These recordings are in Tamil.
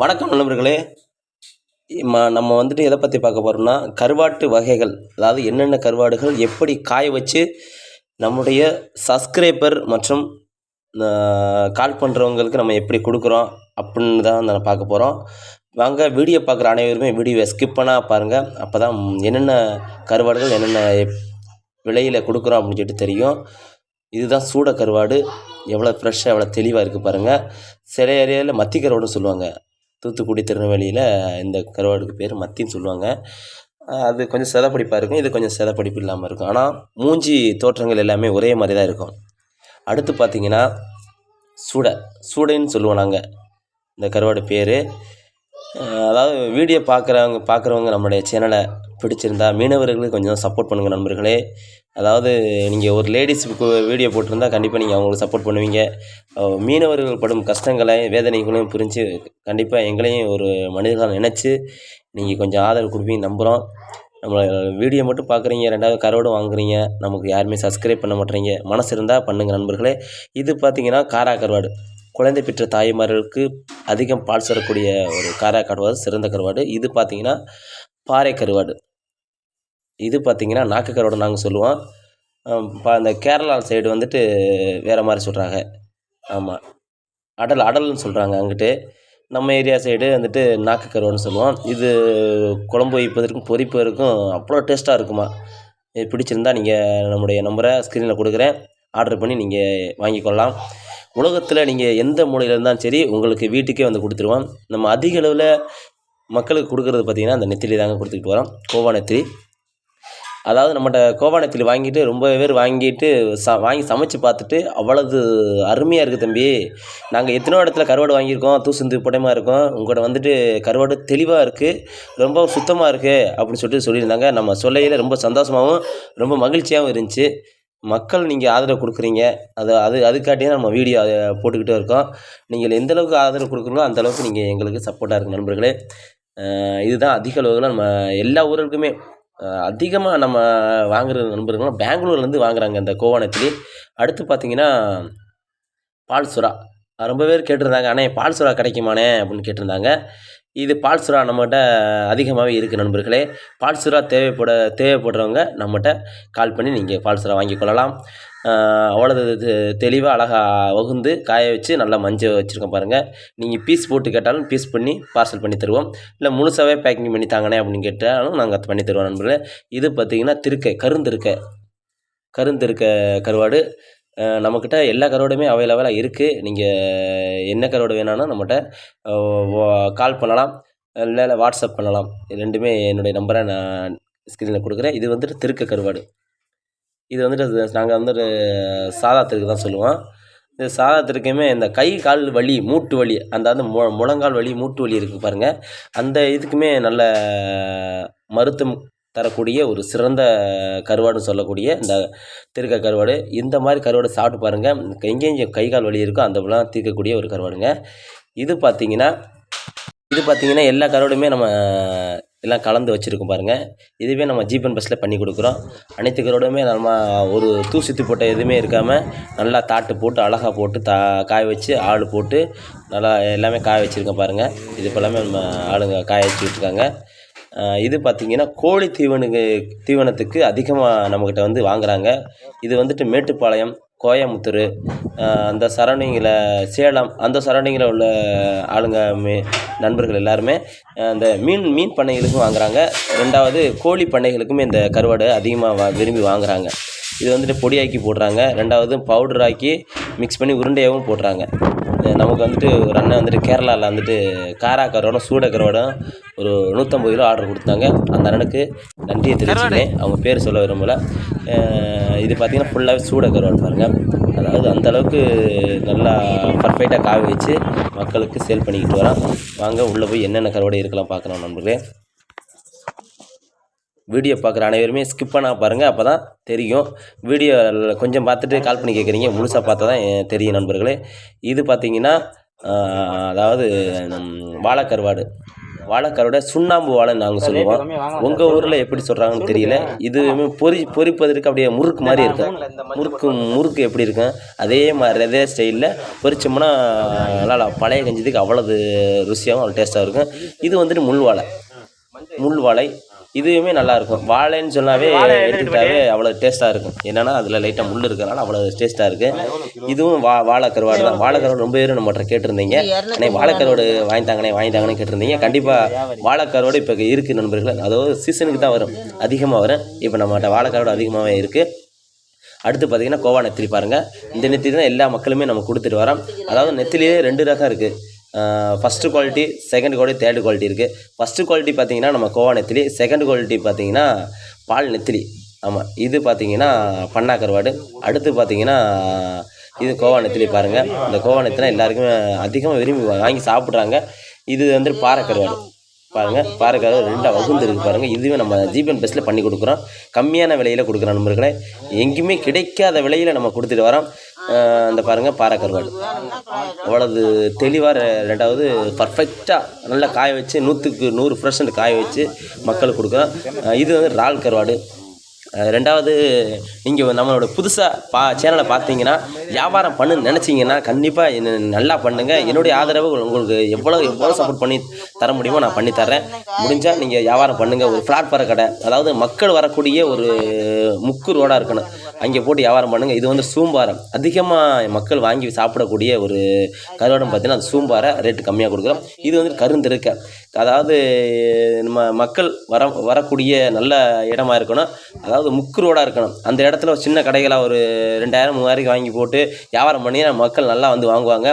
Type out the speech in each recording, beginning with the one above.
வணக்கம் நண்பர்களே. ம நம்ம வந்துட்டு எதை பற்றி பார்க்க போகிறோம்னா கருவாட்டு வகைகள். அதாவது என்னென்ன கருவாடுகள் எப்படி காய வச்சு நம்முடைய சப்ஸ்கிரைபர் மற்றும் கால் பண்ணுறவங்களுக்கு நம்ம எப்படி கொடுக்குறோம் அப்படின்னு தான் நம்ம பார்க்க போகிறோம் வாங்க வீடியோ பார்க்குற அனைவருமே வீடியோவை ஸ்கிப் பண்ணால் பாருங்கள் அப்போ தான் என்னென்ன கருவாடுகள் என்னென்ன விலையில் கொடுக்குறோம் அப்படின்னு சொல்லிட்டு தெரியும். இதுதான் சூட கருவாடு எவ்வளோ ஃப்ரெஷ்ஷாக எவ்வளோ தெளிவாக இருக்குது பாருங்கள் சில ஏரியாவில் மத்தி கருவாடுன்னு சொல்லுவாங்க. தூத்துக்குடி திருநெல்வேலியில் இந்த கருவாடுக்கு பேர் மத்தின்னு சொல்லுவாங்க. அது கொஞ்சம் செதப்படிப்பாக இருக்கும். இது கொஞ்சம் செதப்படிப்பு இல்லாமல் இருக்கும். ஆனால் மூஞ்சி தோற்றங்கள் எல்லாமே ஒரே மாதிரி தான் இருக்கும். அடுத்து பார்த்தீங்கன்னா சூடை. சூடைன்னு சொல்லுவோம் நாங்கள் இந்த கருவாடு பேர். அதாவது வீடியோ பார்க்குறவங்க பார்க்குறவங்க நம்மளுடைய சேனலை பிடிச்சிருந்தா மீனவர்களுக்கு கொஞ்சம் சப்போர்ட் பண்ணுங்கள் நண்பர்களே. அதாவது நீங்கள் ஒரு லேடிஸுக்கு வீடியோ போட்டிருந்தா கண்டிப்பாக நீங்கள் அவங்களுக்கு சப்போர்ட் பண்ணுவீங்க. மீனவர்கள் படும் கஷ்டங்களை வேதனைகளையும் புரிஞ்சு கண்டிப்பாக எங்களையும் ஒரு மனிதர்களாக நினச்சி நீங்கள் கொஞ்சம் ஆதரவு கொடுப்பீங்க நம்புகிறோம் நம்மளை வீடியோ மட்டும் பார்க்குறீங்க ரெண்டாவது கரோடு வாங்குறீங்க நமக்கு யாருமே சப்ஸ்கிரைப் பண்ண மாட்டேறீங்க. மனசு இருந்தால் பண்ணுங்கள் நண்பர்களே. இது பார்த்தீங்கன்னா காரா கருவாடு. குழந்தை பெற்ற தாய்மார்களுக்கு அதிகம் பால் சுரக்கூடிய ஒரு காரா கருவாடு சிறந்த கருவாடு. இது பார்த்திங்கன்னா பாறை கருவாடு. இது பார்த்தீங்கன்னா நாக்கு கருவாடு நாங்கள் சொல்லுவோம். இப்போ அந்த கேரளா சைடு வந்துட்டு வேறு மாதிரி சொல்கிறாங்க ஆமாம் அடல் அடல்னு சொல்கிறாங்க அங்கிட்டு. நம்ம ஏரியா சைடு வந்துட்டு நாக்கு கருவாடுன்னு சொல்லுவோம். இது குழம்பு வைப்பதற்கும் பொரிப்பதற்கும் அவ்வளோ டேஸ்ட்டாக இருக்குமா? இது பிடிச்சிருந்தா நீங்கள் நம்முடைய நம்பரை ஸ்க்ரீனில் கொடுக்குறேன். ஆர்டர் பண்ணி நீங்கள் வாங்கிக்கொள்ளலாம். உலகத்தில் நீங்கள் எந்த மூலையில் இருந்தாலும் சரி உங்களுக்கு வீட்டுக்கே வந்து கொடுத்துருவோம் நம்ம அதிக அளவில் மக்களுக்கு கொடுக்குறது பார்த்திங்கன்னா அந்த நெத்திலி தாங்க கொடுத்துக்கிட்டு வரோம் கோவா நெத்திலி. அதாவது நம்மகிட்ட கோவா நெத்திலி வாங்கிட்டு ரொம்ப பேர் வாங்கிட்டு ச வாங்கி சமைச்சு பார்த்துட்டு அவ்வளவு அருமையாக இருக்குது தம்பி. நாங்கள் எத்தனோ இடத்துல கருவாடு வாங்கியிருக்கோம். தூசுந்து புடமாக இருக்கும். உங்கள்கிட்ட வந்துட்டு கருவாடு தெளிவாக இருக்குது ரொம்ப சுத்தமாக இருக்குது அப்படின்னு சொல்லிட்டு சொல்லியிருந்தாங்க. நம்ம சொல்லையில் ரொம்ப சந்தோஷமாகவும் ரொம்ப மகிழ்ச்சியாகவும் இருந்துச்சு. மக்கள் நீங்கள் ஆதரவு கொடுக்குறீங்க. அது அது அதுக்காட்டியே நம்ம வீடியோ அதை போட்டுக்கிட்டே இருக்கோம். நீங்கள் எந்தளவுக்கு ஆதரவு கொடுக்குறீங்களோ அந்த அளவுக்கு நீங்கள் எங்களுக்கு சப்போர்ட்டாக இருக்குது நண்பர்களே. இதுதான் அதிக அளவுல நம்ம எல்லா ஊர்களுக்குமே அதிகமாக நம்ம வாங்குற நண்பர்களும் பெங்களூர்லேருந்து வாங்குறாங்க இந்த கோவணத்துலேயே அடுத்து பார்த்தீங்கன்னா பால் சுறா ரொம்ப பேர் கேட்டிருந்தாங்க. அண்ணே பால் சுறா கிடைக்குமாண்ணே அப்படின்னு கேட்டிருந்தாங்க. இது பால் சுறா நம்மகிட்ட அதிகமாகவே இருக்குது நண்பர்களே. பால் சுறா தேவைப்பட தேவைப்படுறவங்க நம்மகிட்ட கால் பண்ணி நீங்கள் பால் சுறா வாங்கிக் கொள்ளலாம். அவ்வளோ தெளிவாக அழகாக வகுந்து காய வச்சு நல்லா மஞ்சள் வச்சுருக்கோம் பாருங்கள் நீங்கள் பீஸ் போட்டு கேட்டாலும் பீஸ் பண்ணி பார்சல் பண்ணி தருவோம். இல்லை முழுசாகவே பேக்கிங் பண்ணி தாங்கண்ணே அப்படின்னு கேட்டாலும் நாங்கள் பண்ணி தருவோம் நண்பர்களே. இது பார்த்தீங்கன்னா திருக்கை கருந்திருக்கை கருந்திருக்க கருவாடு. நம்மக்கிட்ட எல்லா கருவாடுமே அவைலபிளாக இருக்குது நீங்கள் என்ன கருவாடு வேணாலும் நம்மகிட்ட கால் பண்ணலாம். இல்லை வாட்ஸ்அப் பண்ணலாம். இது ரெண்டுமே என்னுடைய நம்பரை நான் ஸ்க்ரீனில் கொடுக்குறேன். இது வந்துட்டு திருக்க கருவாடு. இது வந்துட்டு நாங்கள் வந்துட்டு சாதா திருக்கு தான் சொல்லுவோம். இந்த சாதா திருக்கையுமே இந்த கை கால் வலி மூட்டு வலி அந்த அந்த மு முழங்கால் வலி மூட்டு வலி இருக்குது பாருங்கள் அந்த இதுக்குமே நல்ல மருத்துவம் தரக்கூடிய ஒரு சிறந்த கருவாடுன்னு சொல்லக்கூடிய இந்த திருக்க கருவாடு. இந்த மாதிரி கருவாடு சாப்பிட்டு பாருங்கள் எங்கேயும் கை கால் வலி இருக்கோ அந்த இதெல்லாம் தீர்க்கக்கூடிய ஒரு கருவாடுங்க. இது பார்த்தீங்கன்னா இது பார்த்தீங்கன்னா எல்லா கருவாடுமே நம்ம எல்லாம் கலந்து வச்சுருக்கோம் பாருங்கள் இதுவே நம்ம ஜீப்பன் பஸ்ஸில் பண்ணி கொடுக்குறோம். அனைத்து கருவாடுமே நம்ம ஒரு தூசித்து போட்ட எதுவுமே இருக்காமல் நல்லா தாட்டு போட்டு அழகாக போட்டு தா காய வச்சு ஆள் போட்டு நல்லா எல்லாமே காய வச்சுருக்கோம் பாருங்கள் இது இப்போ எல்லாமே நம்ம ஆளுங்க காய வச்சுக்கிட்டு இருக்காங்க. இது பார்த்திங்கன்னா கோழி தீவனுக்கு தீவனத்துக்கு அதிகமாக நம்மக்கிட்ட வந்து வாங்குறாங்க. இது வந்துட்டு மேட்டுப்பாளையம் கோயமுத்தூர் அந்த சரௌண்டிங்கில் சேலம் அந்த சரௌண்டிங்கில் உள்ள ஆளுங்க மீ நண்பர்கள் எல்லாருமே அந்த மீன் மீன் பண்ணைகளுக்கும் வாங்குறாங்க. ரெண்டாவது கோழி பண்ணைகளுக்குமே இந்த கருவாடு அதிகமாக வா விரும்பி வாங்குறாங்க. இது வந்துட்டு பொடியாக்கி போடுறாங்க. ரெண்டாவது பவுடர் ஆக்கி மிக்ஸ் பண்ணி உருண்டையாகவும் போடுறாங்க. நமக்கு வந்துட்டு ஒரு அண்ணன் வந்துட்டு கேரளாவில் வந்துட்டு காரா கருவாடும் சூட கருவாடும் ஒரு நூற்றம்பது கிலோ ஆர்டர் கொடுத்தாங்க. அந்த அண்ணனுக்கு நன்றியை தெரிவிச்சுக்கிறேன். அவங்க பேர் சொல்ல விரும்பல. இது பார்த்தீங்கன்னா ஃபுல்லாகவே சூட கருவாடு பாருங்கள் அதாவது அந்த அளவுக்கு நல்லா பர்ஃபெக்டாக காய வச்சு மக்களுக்கு சேல் பண்ணிக்கிட்டு வரோம் வாங்க உள்ளே போய் என்னென்ன கருவாடு இருக்கலாம் பார்க்கலாம் நண்பர்களே. வீடியோ பார்க்குற அனைவருமே ஸ்கிப் பண்ணா பாருங்கள் அப்போ தான் தெரியும். வீடியோ கொஞ்சம் பார்த்துட்டு கால் பண்ணி கேட்குறீங்க முழுசாக பார்த்தா தான் தெரியும் நண்பர்களே. இது பார்த்தீங்கன்னா அதாவது வாழைக்கருவாடு. வாழைக்கருவாடை சுண்ணாம்பு வாழைன்னு நாங்கள் சொல்லுவோம். உங்கள் ஊரில் எப்படி சொல்கிறாங்கன்னு தெரியல. இதுவுமே பொரி பொரிப்பதற்கு அப்படியே முறுக்கு மாதிரி இருக்கும். முறுக்கு முறுக்கு எப்படி இருக்கும்? அதே மாதிரி அதே ஸ்டைலில் பொரிச்சோம்னா நல்லா பழைய கஞ்சிதுக்கு அவ்வளவு ருசியாகவும் அவ்வளோ டேஸ்ட்டாக இருக்கும். இது வந்துட்டு முள் வாழை. முள் வாழை இதுவுமே நல்லா இருக்கும் வாழைன்னு சொன்னாவே எடுத்துக்கிட்டாவே அவ்வளோ டேஸ்ட்டாக இருக்கும். என்னன்னா அதில் லைட்டாக முள் இருக்கிறனால அவ்வளோ டேஸ்ட்டாக இருக்குது இதுவும் வா வாழைக்கருவாடு தான். வாழைக்கருவாடு ரொம்ப பேர் நம்மகிட்ட கேட்டிருந்தீங்க. அண்ணே வாழைக்கருவாடு வாங்கி தாங்கண்ணே வாங்கி தாங்கன்னு கேட்டிருந்தீங்க கண்டிப்பாக வாழைக்கருவாடு இப்போ இருக்குது நண்பர்களே. அதாவது சீசனுக்கு தான் வரும். அதிகமாக வரும். இப்போ நம்மகிட்ட வாழைக்கருவாடு அதிகமாகவே இருக்குது அடுத்து பார்த்தீங்கன்னா கோவா நெத்திலி பாருங்கள் இந்த நெத்திலி தான் எல்லா மக்களுமே நம்ம கொடுத்துட்டு வரோம். அதாவது நெத்திலியே ரெண்டு ரகம் இருக்குது first quality second quality third quality இருக்குது ஃபஸ்ட்டு குவாலிட்டி பார்த்திங்கன்னா நம்ம கோவா நெத்திலி செகண்ட் குவாலிட்டி பார்த்திங்கன்னா பால் நெத்திலி. ஆமாம் இது பார்த்தீங்கன்னா பண்ணா கருவாடு அடுத்து பார்த்தீங்கன்னா இது கோவா நெத்திலி பாருங்கள் இந்த கோவா நெத்திலாம் எல்லாருக்குமே அதிகமாக விரும்பி வாங்கி சாப்பிட்றாங்க. இது வந்து பாறை கருவாடு பாருங்கள் பாருக்காக ரெண்டாக வகுந்து இருக்குது பாருங்கள் இதுவே நம்ம ஜிபிஎன் பெஸ்ட்டில் பண்ணி கொடுக்குறோம். கம்மியான விலையில் கொடுக்குறோம் நண்பர்களே எங்கேயுமே கிடைக்காத விலையில் நம்ம கொடுத்துட்டு வரோம். அந்த பாருங்கள் பாறை கருவாடு அவ்வளவு தெளிவாக ரெண்டாவது பர்ஃபெக்டாக நல்லா காய வச்சு நூற்றுக்கு நூறு பர்சன்ட் காய வச்சு மக்களுக்கு கொடுக்குறோம். இது வந்து ரால் கருவாடு. ரெண்டாவது நீங்கள் நம்மளோட புதுசாக பா சேனலை பார்த்தீங்கன்னா வியாபாரம் பண்ணுன்னு நினச்சிங்கன்னா கண்டிப்பாக என்ன நல்லா பண்ணுங்கள் என்னுடைய ஆதரவு உங்களுக்கு எவ்வளோ எவ்வளோ சப்போர்ட் பண்ணி தர முடியுமோ நான் பண்ணி தரேன் முடிஞ்சால் நீங்கள் வியாபாரம் பண்ணுங்கள் ஒரு பிளாட்பார கடை அதாவது மக்கள் வரக்கூடிய ஒரு முக்கு ரோடாக இருக்கணும். அங்கே போட்டு வியாபாரம் பண்ணுங்கள் இது வந்து சூம்பாரம். அதிகமாக மக்கள் வாங்கி சாப்பிடக்கூடிய ஒரு கருவாடம் பார்த்தீங்கன்னா அது சூம்பாரை ரேட்டு கம்மியாக கொடுக்குறோம். இது வந்து கருந்திருக்க. அதாவது நம்ம மக்கள் வர வரக்கூடிய நல்ல இடமா இருக்கணும். அதாவது முக்கு ரோடாக இருக்கணும். அந்த இடத்துல ஒரு சின்ன கடைகளாக ஒரு ரெண்டாயிரம் மூவாயிரம் வாங்கி போட்டு வியாபாரம் பண்ணி மக்கள் நல்லா வந்து வாங்குவாங்க.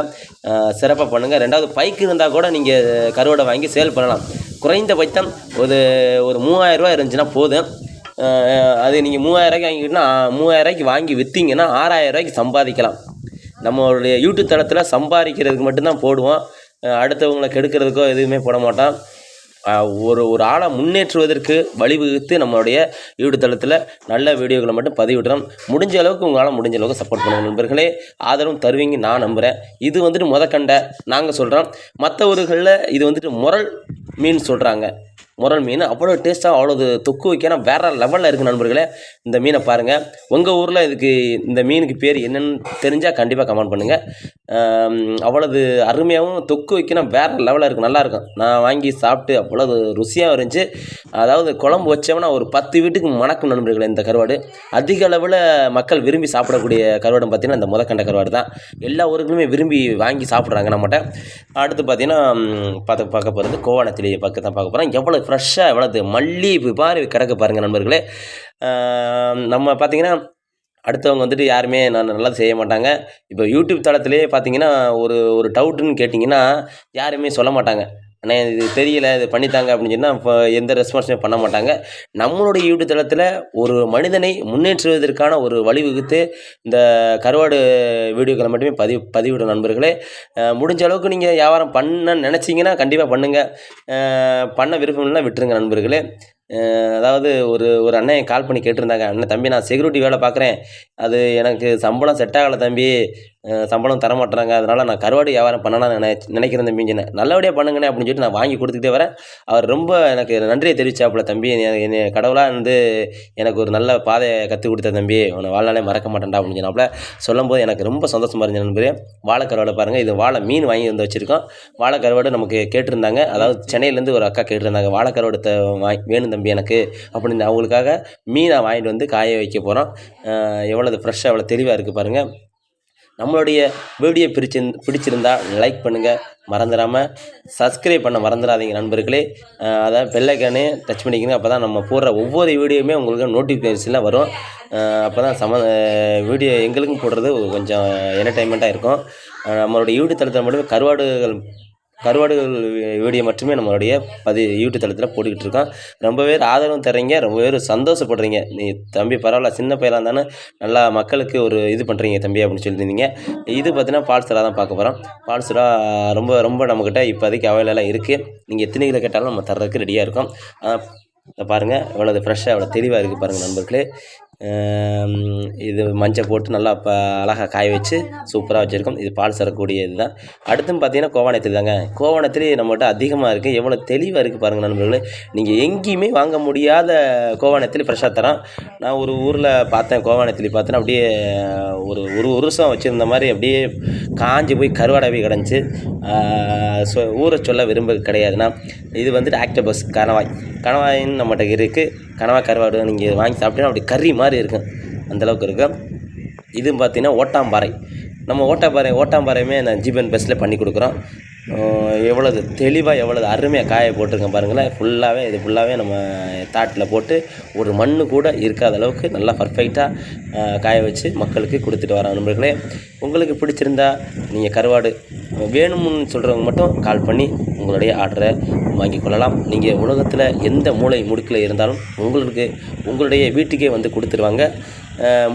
சிறப்பாக பண்ணுங்கள் ரெண்டாவது பைக்கு இருந்தால் கூட நீங்கள் கருவடை வாங்கி சேல் பண்ணலாம். குறைந்தபட்சம் ஒரு ஒரு மூவாயிரரூவா இருந்துச்சுன்னா போதும். அது நீங்கள் மூவாயிரரூவாய்க்கு வாங்கிக்கிட்டா மூவாயிரரூவாய்க்கு வாங்கி விற்றீங்கன்னா ஆறாயிரரூவாய்க்கு சம்பாதிக்கலாம். நம்மளுடைய யூடியூப் தளத்தில் சம்பாதிக்கிறதுக்கு மட்டும்தான் போடுவோம். அடுத்தவங்களை கெடுக்கிறதுக்கோ எதுவுமே போட மாட்டோம். ஒரு ஒரு ஆளை முன்னேற்றுவதற்கு வழிவகுத்து நம்மளுடைய யூடியூப் தளத்தில் நல்ல வீடியோக்களை மட்டும் பதிவிடுறோம் முடிஞ்ச அளவுக்கு உங்களால் முடிஞ்ச அளவுக்கு சப்போர்ட் பண்ணுங்கள் நண்பர்களே. ஆதரவும் தருவீங்க நான் நம்புகிறேன் இது வந்துட்டு முதக்கண்டை நாங்கள் சொல்கிறோம் மற்ற ஊர்களில் இது வந்துட்டு முரல் மீன் சொல்கிறாங்க முரல் மீன். அவ்வளோ டேஸ்ட்டாக அவ்வளோ தொக்கு வைக்கணும் வேறு லெவலில் இருக்குது நண்பர்களே இந்த மீனை பாருங்கள் உங்கள் ஊரில் இதுக்கு இந்த மீனுக்கு பேர் என்னன்னு தெரிஞ்சால் கண்டிப்பாக கமெண்ட் பண்ணுங்கள் அவ்வளவு அருமையாகவும் தொக்கு வைக்கணும் வேறு லெவலில் இருக்குது நல்லாயிருக்கும் நான் வாங்கி சாப்பிட்டு அவ்வளவு ருசியாக இருந்துச்சு. அதாவது குழம்பு வச்சோம்னா ஒரு பத்து வீட்டுக்கு மணக்கும் நண்பர்களே இந்த கருவாடு. அதிக அளவில் மக்கள் விரும்பி சாப்பிடக்கூடிய கருவாடு பார்த்திங்கன்னா இந்த முதக்கண்ட கருவாடு தான். எல்லா ஊருக்குமே விரும்பி வாங்கி சாப்பிட்றாங்க நம்மகிட்ட. அடுத்து பார்த்தீங்கன்னா பார்த்து பார்க்க போகிறது கோவணத்திலேயே பார்க்க தான் பார்க்க போகிறோம் எவ்வளோ ஃப்ரெஷ்ஷாக வளர்த்து மல்லி மாதிரி கிடக்கு பாருங்கள் நண்பர்களே. நம்ம பார்த்தீங்கன்னா அடுத்தவங்க வந்துட்டு யாருமே நான் நல்லா செய்ய மாட்டாங்க. இப்போ யூடியூப் தளத்திலே பார்த்தீங்கன்னா ஒரு ஒரு டவுட்டுன்னு கேட்டிங்கன்னா யாருமே சொல்ல மாட்டாங்க. அண்ணே இது தெரியல இது பண்ணித்தாங்க அப்படின்னு சொன்னால் இப்போ எந்த ரெஸ்பான்ஸுமே பண்ண மாட்டாங்க. நம்மளுடைய யூடியூப் தளத்தில் ஒரு மனிதனை முன்னேற்றுவதற்கான ஒரு வழிவகுத்து இந்த கருவாடு வீடியோக்களை மட்டுமே பதிவு பதிவிடும் நண்பர்களே. முடிஞ்ச அளவுக்கு நீங்கள் வியாபாரம் பண்ண நினச்சிங்கன்னா கண்டிப்பாக பண்ணுங்கள் பண்ண விருப்பம் இல்லைன்னா விட்டுருங்க நண்பர்களே. அதாவது ஒரு ஒரு அண்ணன் கால் பண்ணி கேட்டிருந்தாங்க. அண்ணன் தம்பி நான் செக்யூரிட்டி வேலை பார்க்குறேன். அது எனக்கு சம்பளம் செட் ஆகலை தம்பி. சம்பளம் தர மாட்டுறாங்க. அதனால் நான் கருவாடு வியாபாரம் பண்ணலாம் நினை நினைக்கிறேன் தம்பின்னு சொன்னேன். நல்லபடியாக பண்ணுங்கண்ணே அப்படின்னு சொல்லிட்டு நான் வாங்கி கொடுத்துக்கிட்டே வரேன். அவர் ரொம்ப எனக்கு நன்றியை தெரிவிச்சாப்புல தம்பி என்னை கடவுளாக இருந்து எனக்கு ஒரு நல்ல பாதையை கற்றுக் கொடுத்த தம்பி. உன்னை வாழ்நாளே மறக்க மாட்டேன்டா அப்படின்னு சொன்னாப்புல. சொல்லும்போது எனக்கு ரொம்ப சந்தோஷமாக இருந்துச்சு நண்பரே. வாழைக்கருவாடை பாருங்கள் இது வாழை மீன் வாங்கி வந்து வச்சுருக்கோம். வாழைக்கருவாடு நமக்கு கேட்டிருந்தாங்க. அதாவது சென்னையிலேருந்து ஒரு அக்கா கேட்டிருந்தாங்க. வாழைக்கருவாடு த வாங்கி வேணும் தம்பி எனக்கு அப்படின்னு அவங்களுக்காக மீனை வாங்கிட்டு வந்து காய வைக்க போகிறோம் எவ்வளோ ஃப்ரெஷ்ஷாக எவ்வளோ தெளிவாக இருக்குது பாருங்கள் நம்மளுடைய வீடியோ பிடிச்சி பிடிச்சிருந்தா லைக் பண்ணுங்கள் மறந்துடாமல் சப்ஸ்கிரைப் பண்ண மறந்துடாதீங்க நண்பர்களே. அதை பெல்லைக்கானே டச் பண்ணிக்கணும் அப்போ தான் நம்ம போடுற ஒவ்வொரு வீடியோவுமே உங்களுக்கு நோட்டிஃபிகேஷனில் வரும். அப்போ தான் சம வீடியோ எங்களுக்கும் போடுறது கொஞ்சம் என்டர்டைன்மெண்ட்டாக இருக்கும். நம்மளுடைய யூடியூப் தளத்தில் மட்டுமே கருவாடுகள் கருவாடுகள் வீடியோ மட்டுமே நம்மளுடைய பதி யூடியூப் தளத்தில் போட்டுக்கிட்டு இருக்கோம். ரொம்ப பேர் ஆதரவும் தர்றீங்க ரொம்ப பேர் சந்தோஷப்படுறீங்க. நீ தம்பி பரவாயில்ல சின்ன பையலாக இருந்தானே நல்லா மக்களுக்கு ஒரு இது பண்ணுறீங்க தம்பி அப்படின்னு சொல்லியிருந்தீங்க. இது பார்த்தீங்கன்னா பால்சரா தான் பார்க்க போகிறோம் பால்சரா ரொம்ப ரொம்ப நம்மக்கிட்ட இப்போதைக்கு அவைலபிளாக இருக்குது நீங்கள் எத்தனை கிலோ கேட்டாலும் நம்ம தர்றதுக்கு ரெடியாக இருக்கோம். பாருங்கள் எவ்வளோ ஃப்ரெஷ்ஷாக எவ்வளோ தெளிவாக இருக்குது பாருங்கள் நண்பர்களே. இது மஞ்சள் போட்டு நல்லா ப அழகாக காய வச்சு சூப்பராக வச்சுருக்கோம். இது பால் சரக்கூடிய இதுதான் அடுத்தும் பார்த்தீங்கன்னா கோவானத்தில் தாங்க. கோவானத்தில் நம்மகிட்ட அதிகமாக இருக்குது எவ்வளோ தெளிவாக இருக்குது பாருங்கள் நண்பர்களே. நீங்கள் எங்கேயுமே வாங்க முடியாத கோவானத்தில் ஃப்ரெஷ்ஷாக தரோம் நான் ஒரு ஊரில் பார்த்தேன் கோவானத்தில் பார்த்தேன்னா அப்படியே ஒரு ஒரு வருஷம் வச்சுருந்த மாதிரி அப்படியே காஞ்சி போய் கருவாடவே கிடந்துச்சு. சொ ஊரை சொல்ல விரும்ப கிடையாதுன்னா இது வந்துட்டு ஆக்டபஸ் கணவாய். கணவாயின்னு நம்மகிட்ட இருக்குது கணவாய் கருவாடு நீங்கள் வாங்கி சாப்பிட்டீங்கன்னா அப்படி கறி மாதிரி இருக்கும் அந்தளவுக்கு இருக்கும் இது பார்த்திங்கன்னா ஓட்டாம்பாறை. நம்ம ஓட்டாம்பாறை ஓட்டாம்பாறையுமே நான் ஜிபன் பெஸ்ட்டில் பண்ணி கொடுக்குறோம். எவ்வளவு தெளிவாக எவ்வளவு அருமையாக காய போட்டிருக்கேன் பாருங்களேன். ஃபுல்லாகவே இது ஃபுல்லாகவே நம்ம தாட்டில் போட்டு ஒரு மண்ணு கூட இருக்காத அளவுக்கு நல்லா பர்ஃபெக்டாக காய வச்சு மக்களுக்கு கொடுத்துட்டு வரோம் நண்பர்களே. உங்களுக்கு பிடிச்சிருந்தா நீங்கள் கருவாடு வேணும்னு சொல்கிறவங்க மட்டும் கால் பண்ணி உங்களுடைய ஆர்டரை வாங்கி கொள்ளலாம். நீங்கள் உலகத்தில் எந்த மூலை முடுக்கில் இருந்தாலும் உங்களுக்கு உங்களுடைய வீட்டுக்கே வந்து கொடுத்துருவாங்க.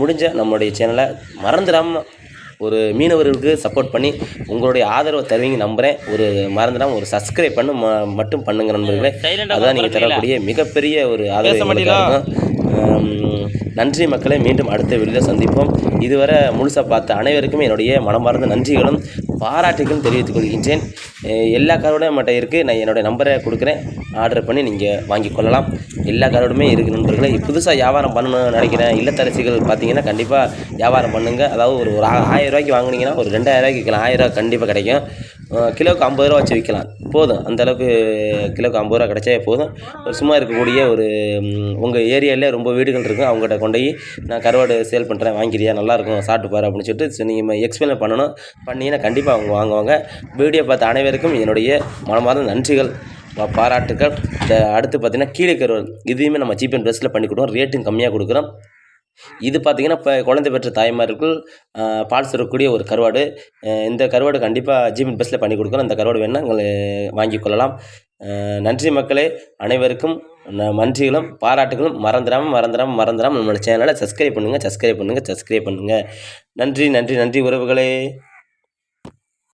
முடிஞ்ச நம்மளுடைய சேனலை மறந்துடாமல் ஒரு மீனவர்களுக்கு சப்போர்ட் பண்ணி உங்களுடைய ஆதரவை தருவீங்க நம்புகிறேன் ஒரு மறந்துடாம ஒரு சப்ஸ்கிரைப் பண்ண ம- மட்டும் பண்ணுங்க நண்பர்களே. அதான் நீங்கள் தரக்கூடிய மிகப்பெரிய ஒரு ஆதரவு நன்றி மக்களை. மீண்டும் அடுத்த வீடியோவில் சந்திப்போம். இதுவரை முழுசாக பார்த்த அனைவருக்கும் என்னுடைய மனமார்ந்த நன்றிகளும் பாராட்டுகளும் தெரிவித்துக் கொள்கின்றேன். எல்லா காரோட மட்டும் இருக்குது நான் என்னுடைய நம்பரை கொடுக்குறேன். ஆர்டர் பண்ணி நீங்கள் வாங்கி கொள்ளலாம். எல்லா காரோடுமே இருக்குது நண்பர்களே. புதுசாக வியாபாரம் பண்ணணும்னு நினைக்கிறேன். இல்லத்தரசிகள் பார்த்தீங்கன்னா கண்டிப்பாக வியாபாரம் பண்ணுங்கள் அதாவது ஒரு ஒரு ஆயிரம் ரூபாய்க்கு வாங்கினீங்கன்னா ஒரு ரெண்டாயிரரூவாய்க்கு விற்கலாம் ஆயிரம் ரூபா கண்டிப்பாக கிடைக்கும். கிலோவுக்கு ஐம்பது ரூபா வச்சு விற்கலாம் போதும். அந்தளவுக்கு கிலோவுக்கு ஐம்பது ரூபா கிடைச்சா போதும். ஒரு சும்மா இருக்கக்கூடிய ஒரு உங்கள் ஏரியாவிலே ரொம்ப வீடுகள் இருக்கும். அவங்ககிட்ட கொண்டு போய் நான் கருவாடு சேல் பண்ணுறேன் வாங்கிக்கிறியா? நல்லாயிருக்கும் சாப்பிட்டு பாரு அப்படின்னு சொல்லிட்டு நீங்கள் எக்ஸ்பிளைன் பண்ணணும். பண்ணிங்கன்னா கண்டிப்பாக அவங்க வாங்குவாங்க. வீடியோ பார்த்த அனைவருக்கும் என்னுடைய மனமார்ந்த நன்றிகள். பாராட்டுக்கள். அடுத்து பார்த்தீங்கன்னா கீழே கருவாடு இதையுமே நம்ம சீப் அண்ட் பெஸ்ட்டில் பண்ணி கொடுக்குறோம் ரேட்டும் கம்மியாக கொடுக்குறோம். இது பார்த்தீங்கன்னா இப்போ குழந்தை பெற்ற தாய்மார்கள் பால் சுரக்கக்கூடிய ஒரு கருவாடு. இந்த கருவாடு கண்டிப்பாக ஜிமின் பெஸ்ட்டில் பண்ணி கொடுக்குறோம் அந்த கருவாடு வேணால் உங்களை வாங்கிக் கொள்ளலாம். நன்றி மக்களே. அனைவருக்கும் நன்றிகளும் பாராட்டுகளும். மறந்துடாமல் மறந்துடாமல் மறந்துடாமல் நம்மளோட சேனலை சப்ஸ்கிரைப் பண்ணுங்கள் சப்ஸ்கிரைப் பண்ணுங்கள் சப்ஸ்கிரைப் பண்ணுங்கள் நன்றி நன்றி நன்றி உறவுகளே.